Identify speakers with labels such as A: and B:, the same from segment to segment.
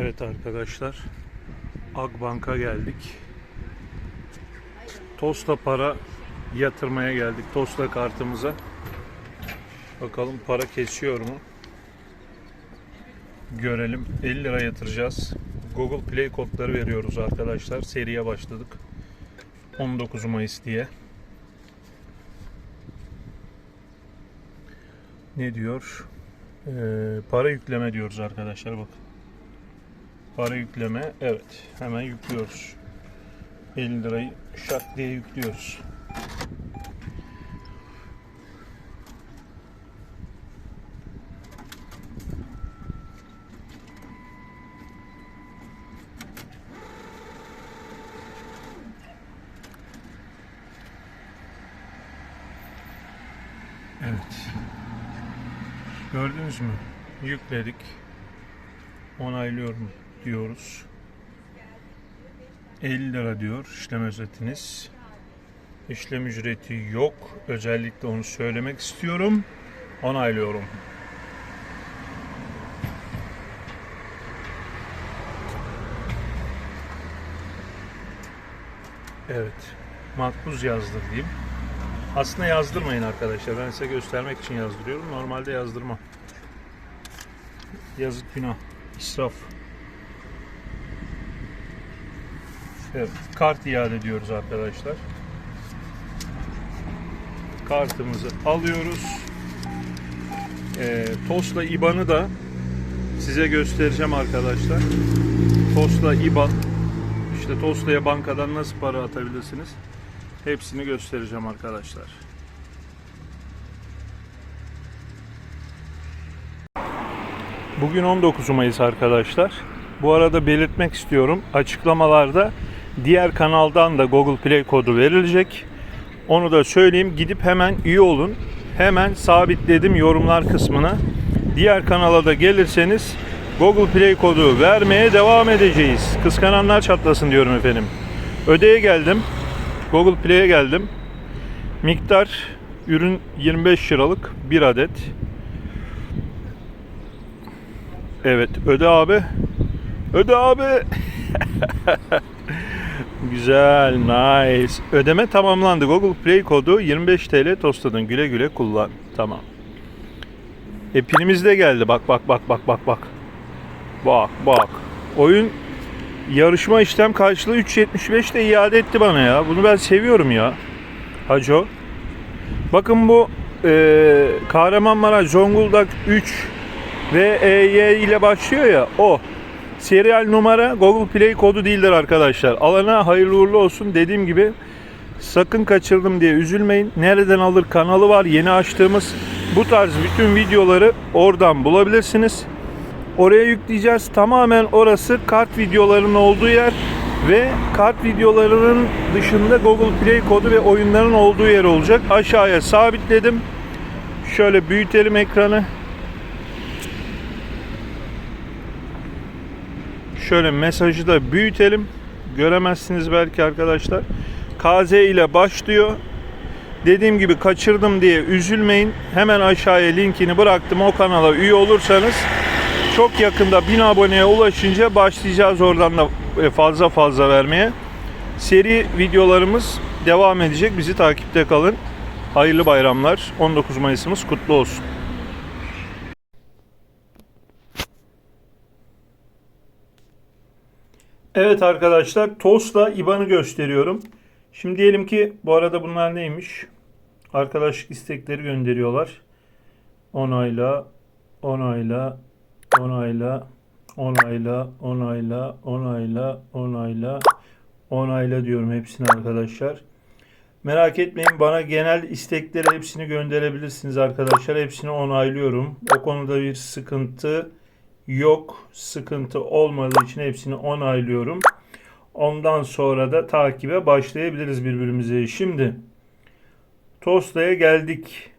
A: Evet arkadaşlar. Akbank'a geldik. Tosta para yatırmaya geldik. Tosta kartımıza. Bakalım para kesiyor mu? Görelim. 50 lira yatıracağız. Google Play kodları veriyoruz arkadaşlar. Seriye başladık. 19 Mayıs diye. Ne diyor? Ee, para yükleme diyoruz arkadaşlar bakın. Para yükleme. Evet. Hemen yüklüyoruz. 50 lirayı şak diye yüklüyoruz. Evet. Gördünüz mü? Yükledik. Onaylıyorum diyoruz. 50 lira diyor işlem özetiniz. İşlem ücreti yok. Özellikle onu söylemek istiyorum. Onaylıyorum. Evet. Makbuz yazdır diyeyim. Aslında yazdırmayın arkadaşlar. Ben size göstermek için yazdırıyorum. Normalde yazdırmam. Yazık günah. İsraf. Kart iade ediyoruz arkadaşlar. Kartımızı alıyoruz. Ee, Tosla IBAN'ı da size göstereceğim arkadaşlar. Tosla IBAN işte Tosla'ya bankadan nasıl para atabilirsiniz? Hepsini göstereceğim arkadaşlar. Bugün 19 Mayıs arkadaşlar. Bu arada belirtmek istiyorum. Açıklamalarda diğer kanaldan da Google Play kodu verilecek. Onu da söyleyeyim. Gidip hemen üye olun. Hemen sabitledim yorumlar kısmına. Diğer kanala da gelirseniz Google Play kodu vermeye devam edeceğiz. Kıskananlar çatlasın diyorum efendim. Ödeye geldim. Google Play'e geldim. Miktar ürün 25 liralık bir adet. Evet öde abi. Öde abi. Güzel, nice. Ödeme tamamlandı. Google Play kodu 25 TL tostladın. Güle güle kullan. Tamam. E pilimiz de geldi. Bak bak bak bak bak bak. Bak bak. Oyun yarışma işlem karşılığı 3.75 de iade etti bana ya. Bunu ben seviyorum ya. Haco. Bakın bu e, Kahramanmaraş Zonguldak 3 ve EY ile başlıyor ya o. Serial numara Google Play kodu değildir arkadaşlar. Alana hayırlı uğurlu olsun. Dediğim gibi sakın kaçırdım diye üzülmeyin. Nereden alır kanalı var yeni açtığımız. Bu tarz bütün videoları oradan bulabilirsiniz. Oraya yükleyeceğiz. Tamamen orası kart videolarının olduğu yer ve kart videolarının dışında Google Play kodu ve oyunların olduğu yer olacak. Aşağıya sabitledim. Şöyle büyütelim ekranı. Şöyle mesajı da büyütelim. Göremezsiniz belki arkadaşlar. KZ ile başlıyor. Dediğim gibi kaçırdım diye üzülmeyin. Hemen aşağıya linkini bıraktım. O kanala üye olursanız çok yakında 1000 aboneye ulaşınca başlayacağız oradan da e, fazla fazla vermeye. Seri videolarımız devam edecek. Bizi takipte kalın. Hayırlı bayramlar. 19 Mayıs'ımız kutlu olsun. Evet arkadaşlar TOS'la IBAN'ı gösteriyorum. Şimdi diyelim ki bu arada bunlar neymiş? Arkadaşlık istekleri gönderiyorlar. Onayla, onayla, onayla, onayla, onayla, onayla, onayla, onayla diyorum hepsini arkadaşlar. Merak etmeyin bana genel istekleri hepsini gönderebilirsiniz arkadaşlar. Hepsini onaylıyorum. O konuda bir sıkıntı yok. Sıkıntı olmadığı için hepsini onaylıyorum. Ondan sonra da takibe başlayabiliriz birbirimize. Şimdi Tosta'ya geldik.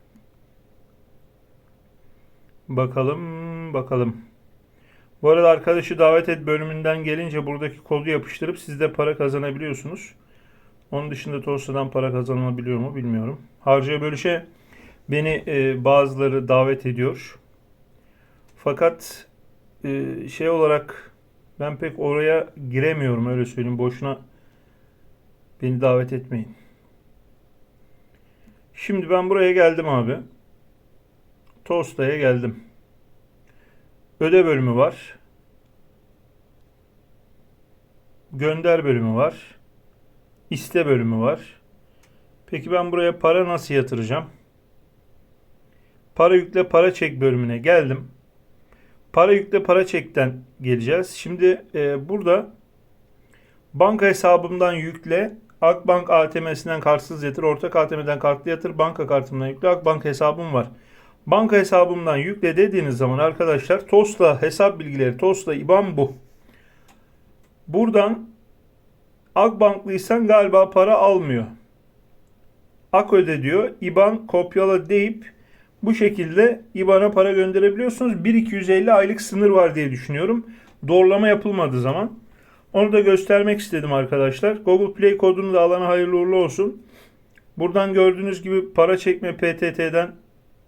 A: Bakalım bakalım. Bu arada arkadaşı davet et bölümünden gelince buradaki kodu yapıştırıp siz de para kazanabiliyorsunuz. Onun dışında Tosta'dan para kazanılabiliyor mu bilmiyorum. Harcaya bölüşe beni e, bazıları davet ediyor. Fakat e, şey olarak Ben pek oraya giremiyorum öyle söyleyeyim. Boşuna beni davet etmeyin. Şimdi ben buraya geldim abi. Tosta'ya geldim. Öde bölümü var. Gönder bölümü var. İste bölümü var. Peki ben buraya para nasıl yatıracağım? Para yükle para çek bölümüne geldim. Para yükle para çekten geleceğiz. Şimdi e, burada banka hesabımdan yükle, Akbank ATM'sinden kartsız yatır, ortak ATM'den kartlı yatır, banka kartımdan yükle, Akbank hesabım var. Banka hesabımdan yükle dediğiniz zaman arkadaşlar TOS'la hesap bilgileri, TOS'la IBAN bu. Buradan Akbanklıysan galiba para almıyor. Ak öde diyor. IBAN kopyala deyip bu şekilde IBAN'a para gönderebiliyorsunuz. 1250 aylık sınır var diye düşünüyorum. Doğrulama yapılmadığı zaman. Onu da göstermek istedim arkadaşlar. Google Play kodunu da alana hayırlı uğurlu olsun. Buradan gördüğünüz gibi para çekme PTT'den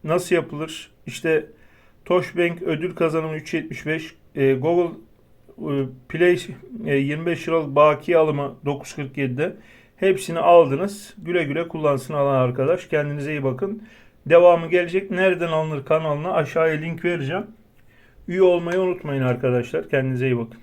A: nasıl yapılır? İşte Toshbank ödül kazanımı 375, e, Google e, Play e, 25 liralık baki alımı 947'de hepsini aldınız. Güle güle kullansın alan arkadaş. Kendinize iyi bakın. Devamı gelecek. Nereden alınır kanalına aşağıya link vereceğim. Üye olmayı unutmayın arkadaşlar. Kendinize iyi bakın.